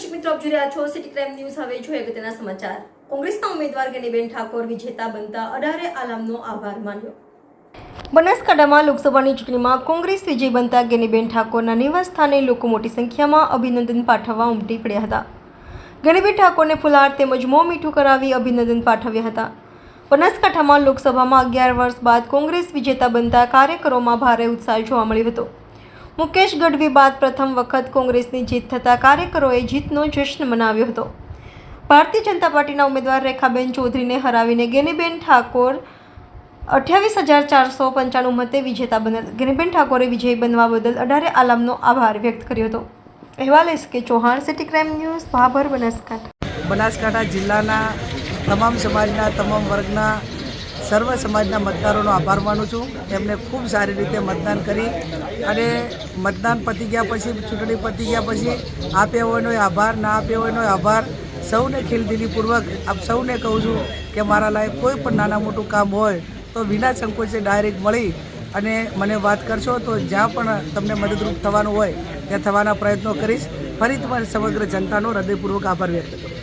આપ જોઈ રહ્યા છો સિટી ક્રાઇમ ન્યૂઝ હવે જોઈએ અગત્યના સમાચાર. કોંગ્રેસના ઉમેદવાર ગેનીબેન ઠાકોર, વિજેતા બનતા અઢારે આલામનો આભાર માન્યો. બનાસકાંઠામાં લોકસભાની ચૂંટણીમાં કોંગ્રેસ વિજય બનતા ગેનીબેન ઠાકોરના નિવાસ સ્થાને લોકો મોટી સંખ્યામાં અભિનંદન પાઠવવા ઉમટી પડ્યા હતા. ગેનીબેન ઠાકોરને ફુલહાર તેમજ મોં મીઠું કરાવી અભિનંદન પાઠવ્યા હતા. બનાસકાંઠામાં લોકસભામાં અગિયાર વર્ષ બાદ કોંગ્રેસ વિજેતા બનતા કાર્યકરોમાં ભારે ઉત્સાહ જોવા મળ્યો હતો. મુકેશ ગઢવી બાદ પ્રથમ વખત કોંગ્રેસની જીત થતા કાર્યકરોએ જીતનો જશ્ન મનાવ્યો હતો. ભારતીય જનતા પાર્ટીના ઉમેદવાર રેખાબેન ચૌધરીને હરાવીને ગેનીબેન ઠાકોર અઠ્યાવીસ હજાર ચારસો પંચાણું મતે વિજેતા બનેલ. ગેનીબેન ઠાકોરે વિજય બનવા બદલ અઢારે આલમનો આભાર વ્યક્ત કર્યો હતો. અહેવાલ K Chauhan, city crime news, Bhabhar, Banaskantha. Banaskantha જિલ્લાના તમામ સમાજના, તમામ વર્ગના સર્વ સમાજના મતદારોનો આભાર માનું છું. એમને ખૂબ સારી રીતે મતદાન કરી અને મતદાન પતી ગયા પછી, ચૂંટણી પતી ગયા પછી આપ્યા હોયનો આભાર, ના આપ્યા હોયનો આભાર. સૌને ખીલદિલીપૂર્વક આપ સૌને કહું છું કે મારા લાયક કોઈ પણ નાના મોટું કામ હોય તો વિના સંકોચે ડાયરેક્ટ મળી અને મને વાત કરશો તો જ્યાં પણ તમને મદદરૂપ થવાનું હોય ત્યાં થવાના પ્રયત્નો કરીશ. ફરી તમારી સમગ્ર જનતાનો હૃદયપૂર્વક આભાર વ્યક્ત કરું.